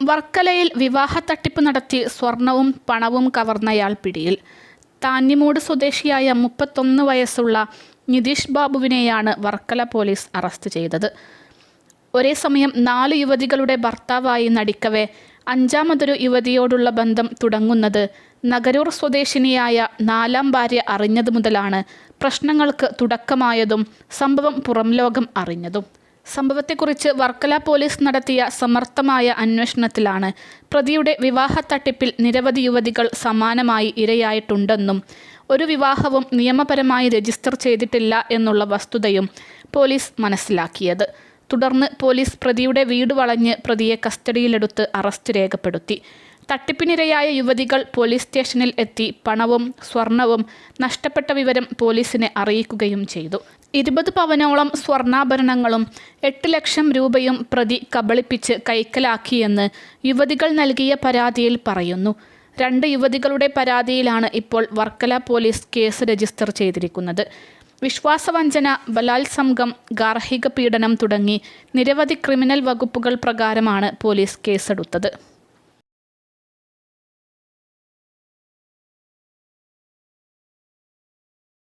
വർക്കലയിൽ വിവാഹ തട്ടിപ്പ് നടത്തി സ്വർണവും പണവും കവർന്നയാൾ പിടിയിൽ. താന്നിമൂട് സ്വദേശിയായ മുപ്പത്തൊന്ന് വയസ്സുള്ള നിതീഷ് ബാബുവിനെയാണ് വർക്കല പോലീസ് അറസ്റ്റ് ചെയ്തത്. ഒരേ സമയം നാല് യുവതികളുടെ ഭർത്താവായി നടിക്കവേ അഞ്ചാമതൊരു യുവതിയോടുള്ള ബന്ധം തുടങ്ങുന്നത് നഗരൂർ സ്വദേശിനിയായ നാലാം ഭാര്യ അറിഞ്ഞതു മുതലാണ് പ്രശ്നങ്ങൾക്ക് തുടക്കമായതും സംഭവം പുറംലോകം അറിഞ്ഞതും. സംഭവത്തെക്കുറിച്ച് വർക്കല പോലീസ് നടത്തിയ സമർത്ഥമായ അന്വേഷണത്തിലാണ് പ്രതിയുടെ വിവാഹ തട്ടിപ്പിൽ നിരവധി യുവതികൾ സമാനമായി ഇരയായിട്ടുണ്ടെന്നും ഒരു വിവാഹവും നിയമപരമായി രജിസ്റ്റർ ചെയ്തിട്ടില്ല എന്നുള്ള വസ്തുതയും പോലീസ് മനസ്സിലാക്കിയത്. തുടർന്ന് പോലീസ് പ്രതിയുടെ വീട് വളഞ്ഞ് പ്രതിയെ കസ്റ്റഡിയിലെടുത്ത് അറസ്റ്റ് രേഖപ്പെടുത്തി. തട്ടിപ്പിനിരയായ യുവതികൾ പോലീസ് സ്റ്റേഷനിൽ എത്തി പണവും സ്വർണവും നഷ്ടപ്പെട്ട വിവരം പോലീസിനെ അറിയിക്കുകയും ചെയ്തു. ഇരുപത് പവനോളം സ്വർണാഭരണങ്ങളും എട്ട് ലക്ഷം രൂപയും പ്രതി കബളിപ്പിച്ച് കൈക്കലാക്കിയെന്ന് യുവതികൾ നൽകിയ പരാതിയിൽ പറയുന്നു. രണ്ട് യുവതികളുടെ പരാതിയിലാണ് ഇപ്പോൾ വർക്കല പോലീസ് കേസ് രജിസ്റ്റർ ചെയ്തിരിക്കുന്നത്. വിശ്വാസവഞ്ചന ബലാത്സംഗം ഗാർഹിക പീഡനം തുടങ്ങി നിരവധി ക്രിമിനൽ വകുപ്പുകൾ പ്രകാരമാണ് പോലീസ് കേസെടുത്തത്.